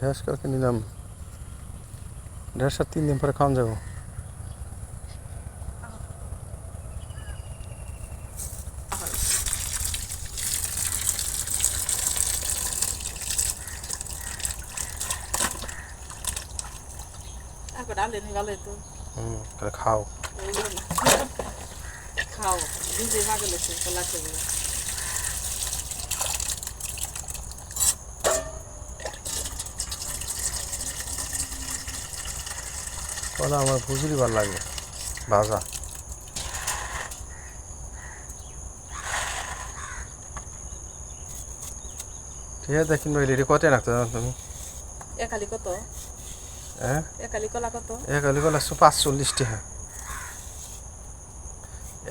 ঢেঁড়স কালকে নিলাম। আর তিন দিন পরে খাওয়ান যাব। খাও। খাও দুধে মাগে লেছে কলা খেয়ে কলা আমার ভুজুরি ভালো লাগে। ভাজা। ঠিক আছে ভাই রেডি কত রাখতে জানো তুমি? একালি কত? হ্যাঁ? একালি কলা কত? এক আলি কলা একশো পাঁচচল্লিশ টাকা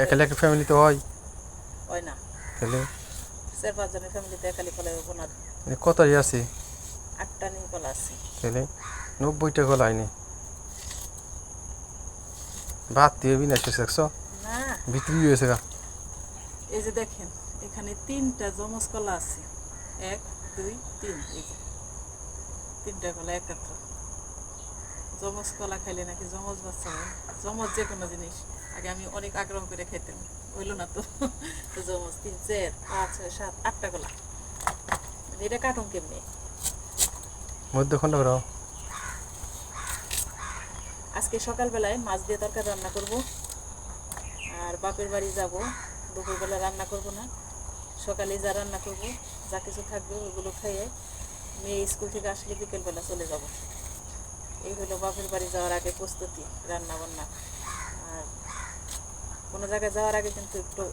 এক আলি একটা ফ্যামিলিতে হয়। হয় না। তাহলে? চার পাঁচজনের ফ্যামিলিতে একালি কলা হব না কত আছে? আটটা নিয়ে কলা আছে। তাহলে? নব্বইটা কলা আইনি ভাত দিয়ে বিনাশ হয়েছে একশো বিক্রি হয়েছে গা। এই যে দেখেন এখানে তিনটা জমজ কলা আছে। এক দুই তিন এই যে। তিনটা কলা একত্র। জমজ কলা খাইলে নাকি জমজ বাচ্চা হয়? জমজ যে কোনো জিনিস। আগে আমি অনেক আগ্রহ করে খেতাম হইল না তো। জমজ তিন চার পাঁচ ছয় সাত আটটা কলা। মানে এটা কাটুন কেমনি? মধ্যে খন্ড আজকে সকালবেলায় মাছ দিয়ে তরকারি রান্না করব। আর বাপের বাড়ি যাব। দুপুরবেলা রান্না করব না। সকালে যা রান্না করব, যা কিছু থাকবে ওগুলো খেয়ে মেয়ে স্কুল থেকে আসলে বিকেলবেলা চলে যাব। এই হলো বাপের বাড়ি যাওয়ার আগে প্রস্তুতি, রান্না বান্না। আর কোনো জায়গায় যাওয়ার আগে কিন্তু একটু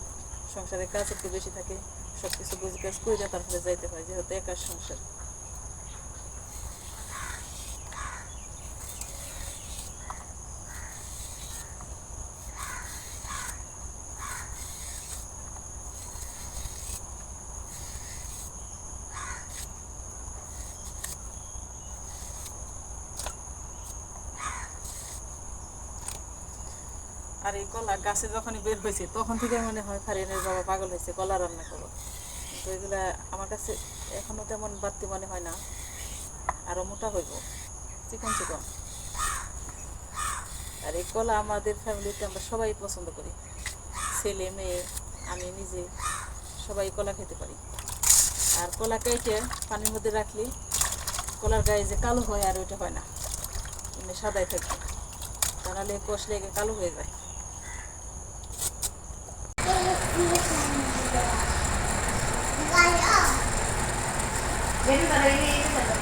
সংসারের কাজ একটু বেশি থাকে সব কিছু গাছ করে তারপরে যাইতে হয়, যেহেতু একার সংসার। আর এই কলা গাছে যখনই বের হয়েছে, তখন থেকে মনে হয় ফারিয়ানের বাবা পাগল হয়েছে, কলা রান্না করো। তো এগুলা আমার কাছে এখনও তেমন বাড়তি মনে হয় না, আরও মোটা হইব, চিকন চিকন। আর এই কলা আমাদের ফ্যামিলিতে আমরা সবাই পছন্দ করি। ছেলে, মেয়ে, আমি নিজে সবাই কলা খেতে পারি। আর কলা কেটে পানির মধ্যে রাখলে কলার গায়ে যে কালো হয় আর ওইটা হয় না এমনি সাদাই থাকবে। তা নাহলে লেগে কালো হয়ে যায়। Ganun ba? Narinig ko sa